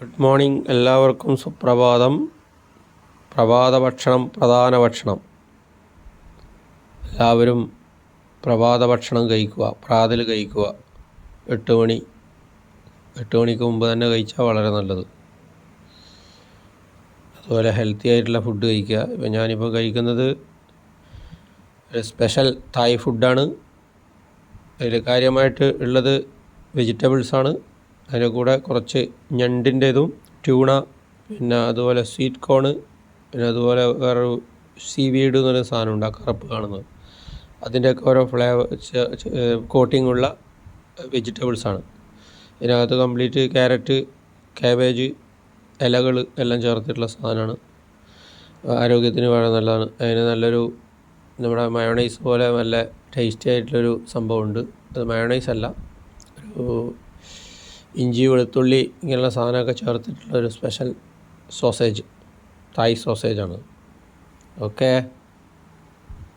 Good morning എല്ലാവർക്കും സുപ്രഭാതം. പ്രഭാത ഭക്ഷണം പ്രധാന ഭക്ഷണം എല്ലാവരും പ്രഭാത ഭക്ഷണം കഴിക്കുക പ്രാതൽ കഴിക്കുക. എട്ട് മണി എട്ട് മണിക്ക് മുമ്പ് തന്നെ കഴിച്ചാൽ വളരെ നല്ലത്. അതുപോലെ ഹെൽത്തി ആയിട്ടുള്ള ഫുഡ് കഴിക്കുക. ഇപ്പം ഞാനിപ്പോൾ കഴിക്കുന്നത് ഒരു സ്പെഷ്യൽ തായ് ഫുഡാണ് അതിൽ കാര്യമായിട്ട് ഉള്ളത് വെജിറ്റബിൾസാണ് അതിന്റെ കൂടെ കുറച്ച് ഞണ്ടിന്റേതും ട്യൂണ പിന്നെ അതുപോലെ സ്വീറ്റ് കോണ് പിന്നെ അതുപോലെ വേറൊരു സീ വീഡ് എന്ന് പറയുന്ന സാധനമുണ്ട് ആ കറുപ്പ് കാണുന്നത്. അതിന്റെയൊക്കെ ഓരോ ഫ്ലേവർ കോട്ടിംഗ് ഉള്ള വെജിറ്റബിൾസാണ്. ഇതിനകത്ത് കംപ്ലീറ്റ് ക്യാരറ്റ് കാബേജ് ഇലകൾ എല്ലാം ചേർത്തിട്ടുള്ള സാധനമാണ്. ആരോഗ്യത്തിന് വളരെ നല്ലതാണ്. അതിന് നല്ലൊരു നമ്മുടെ മയോണൈസ് പോലെ നല്ല ടേസ്റ്റി ആയിട്ടുള്ളൊരു സംഭവമുണ്ട്. അത് മയോണൈസ് അല്ല ഒരു ഇഞ്ചി വെളുത്തുള്ളി ഇങ്ങനെയുള്ള സാധനമൊക്കെ ചേർത്തിട്ടുള്ള ഒരു സ്പെഷ്യൽ സോസേജ് തായ് സോസേജാണ് ഓക്കേ